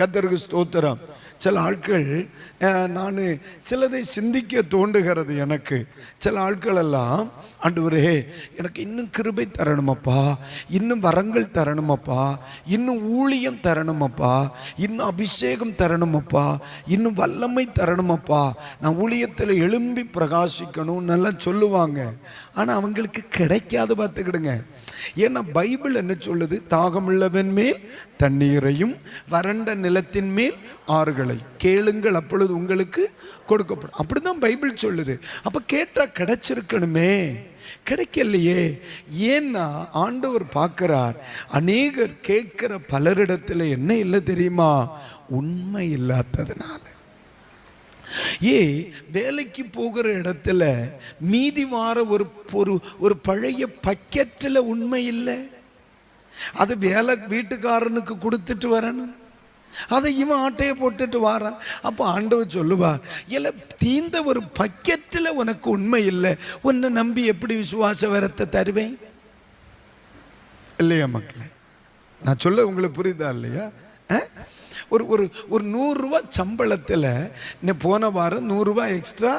கத்தருக்கு ஸ்தோத்திரம். சில ஆட்கள் நான் சிலதை சிந்திக்க தோண்டுகிறது எனக்கு. சில ஆட்கள் எல்லாம் ஆண்டவரே எனக்கு இன்னும் கிருபை தரணுமப்பா. இன்னும் வரங்கள் தரணுமப்பா. இன்னும் ஊழியம் தரணுமப்பா. இன்னும் அபிஷேகம் தரணுமப்பா. இன்னும் வல்லமை தரணுமப்பா. நான் ஊழியத்தில் எழும்பி பிரகாசிக்கணும் நல்லா சொல்லுவாங்க. ஆனால் அவங்களுக்கு கிடைக்காது பார்த்துக்கிடுங்க. ஏன்னா பைபிள் என்ன சொல்லுது? தாகமுள்ளவன் மேல் தண்ணீரையும் வறண்ட நிலத்தின் மேல் ஆறுகளை கேளுங்கள் அப்பொழுது உங்களுக்கு கொடுக்கப்படும். அப்படிதான் பைபிள் சொல்லுது. அப்போ கேட்டா கிடைச்சிருக்கணுமே. கிடைக்கலையே. ஏன்னா ஆண்டவர் பார்க்கிறார் அநேகர் கேட்கிற பலரிடத்துல என்ன இல்லை தெரியுமா? உண்மை இல்லாததுனால. ஏ வேலைக்கு போகிற இடத்துல மீதி வார ஒரு ஒரு ஒரு பழைய பக்கெட்டில் உண்மை இல்லை? அது வேலை வீட்டுக்காரனுக்கு கொடுத்துட்டு வரணும். அதை இவன் ஆட்டையை போட்டுட்டு வாரான் அப்போ ஆண்டவர் சொல்லுவா இல்லை தீந்த ஒரு பக்கெட்டில் உனக்கு உண்மை இல்லை. உன்னை நம்பி எப்படி விசுவாச வரத்தை தருவேன்? இல்லையா மக்களே? நான் சொல்ல உங்களுக்கு புரியுதா இல்லையா? ஒரு ஒரு ஒரு நூறுரூவா சம்பளத்தில் போன வாரம் நூறுரூவா எக்ஸ்ட்ரா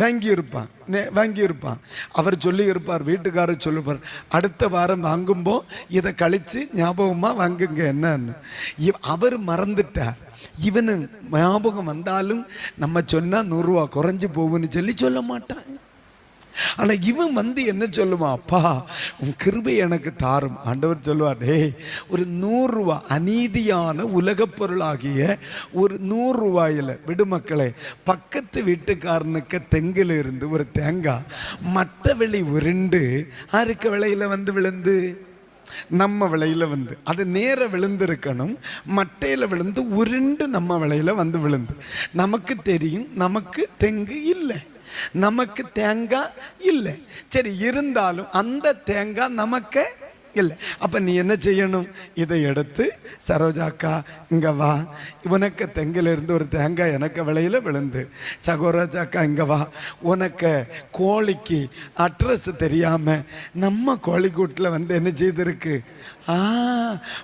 வாங்கியிருப்பான். நே- வாங்கியிருப்பான். அவர் சொல்லி இருப்பார் வீட்டுக்காரர் சொல்லுவார் அடுத்த வாரம் வாங்கும்போ இதை கழித்து ஞாபகமாக வாங்குங்க என்னன்னு. இவ் அவர் மறந்துட்டார். இவனு ஞாபகம் வந்தாலும் நம்ம சொன்னால் நூறுரூவா குறைஞ்சு போகும்னு சொல்லி சொல்ல மாட்டான். ஆனால் இவன் வந்து என்ன சொல்லுவான்? அப்பா உன் கிருபை எனக்கு தாரும். ஆண்டவர் சொல்லுவார் டே ஒரு நூறுரூவா அநீதியான உலகப் பொருளாகிய ஒரு நூறு ரூபாயில விடுமக்களே பக்கத்து வீட்டுக்காரனுக்கு தெங்கில் இருந்து ஒரு தேங்காய் மற்ற வெளி உருண்டு அறுக்க விலையில் வந்து விழுந்து நம்ம விலையில் வந்து அது நேர விழுந்திருக்கணும் மட்டையில் விழுந்து உருண்டு நம்ம விலையில் வந்து விழுந்து. நமக்கு தெரியும் நமக்கு தெங்கு இல்லை. நமக்கு தேங்காய் இல்லை. சரி இருந்தாலும் அந்த தேங்காய் நமக்கு இல்லை. அப்போ நீ என்ன செய்யணும்? இதை எடுத்து சரோஜாக்கா இங்கே வா. உனக்கு தெங்கிலிருந்து ஒரு தேங்காய் எனக்கு விலையில் விழுந்து. சகோரோஜாக்கா இங்கே வா. உனக்கு கோழிக்கு அட்ரஸ் தெரியாமல் நம்ம கோழிக்கூட்டில் வந்து என்ன செய்திருக்கு? ஆ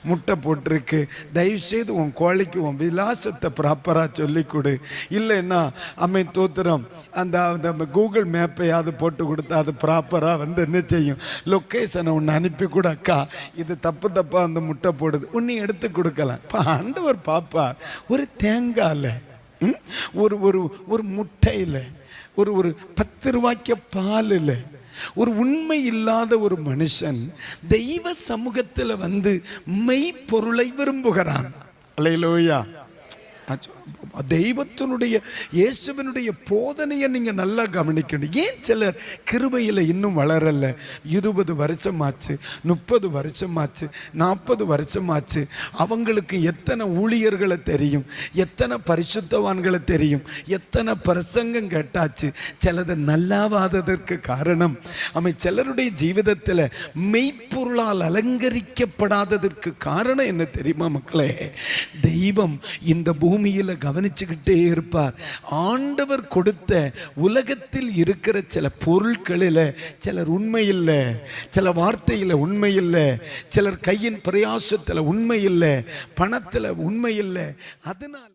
முட்டை போட்டிருக்கு. தயவு செய்து உன் கோழிக்கு உன் விலாசத்தை ப்ராப்பராக சொல்லி கொடு. இல்லைன்னா அம்மை தோத்திரம் அந்த அந்த கூகுள் மேப்பையாவது போட்டு கொடுத்தா அது ப்ராப்பராக வந்து என்ன செய்யும்? லொக்கேஷனை ஒன்று அனுப்பி கூட அக்கா இது தப்பு தப்பாக அந்த முட்டை போடுது. உன்னை எடுத்து கொடுக்கலாம் இப்போ ஆண்டவர் பாப்பார் ஒரு தேங்காயில்? ஒரு ஒரு ஒரு முட்டையில் ஒரு ஒரு பத்து ரூபாய்க்கு பாலில் ஒரு உண்மை இல்லாத ஒரு மனுஷன் தெய்வ சமூகத்தில் வந்து மெய்ப்பொருளை விரும்புகிறான். அலையிலோயா தெய்வத்தினுடைய இயேசுவினுடைய போதனையை நீங்க நல்லா கவனிக்கணும். ஏன் சிலர் கிருபையில் இன்னும் வளரல? இருபது வருஷமாச்சு முப்பது வருஷமாச்சு நாற்பது வருஷமாச்சு. அவங்களுக்கு எத்தனை ஊழியர்களை தெரியும்? எத்தனை பரிசுத்தவான்களை தெரியும்? எத்தனை பிரசங்கம் கேட்டாச்சு? சிலது நல்லாவாததற்கு காரணம். அவை சிலருடைய ஜீவிதத்தில் மெய்ப்பொருளால் அலங்கரிக்கப்படாததற்கு காரணம் என்ன தெரியுமா மக்களே? தெய்வம் இந்த பூமியில் கவனி கவனிச்சுக்கிட்டே இருப்பார். ஆண்டவர் கொடுத்த உலகத்தில் இருக்கிற சில பொருட்களில் சிலர் உண்மை இல்லை சில வார்த்தையில் உண்மை இல்லை சிலர் கையின் பிரயாசத்தில் உண்மை இல்லை பணத்தில் உண்மை இல்லை அதனால்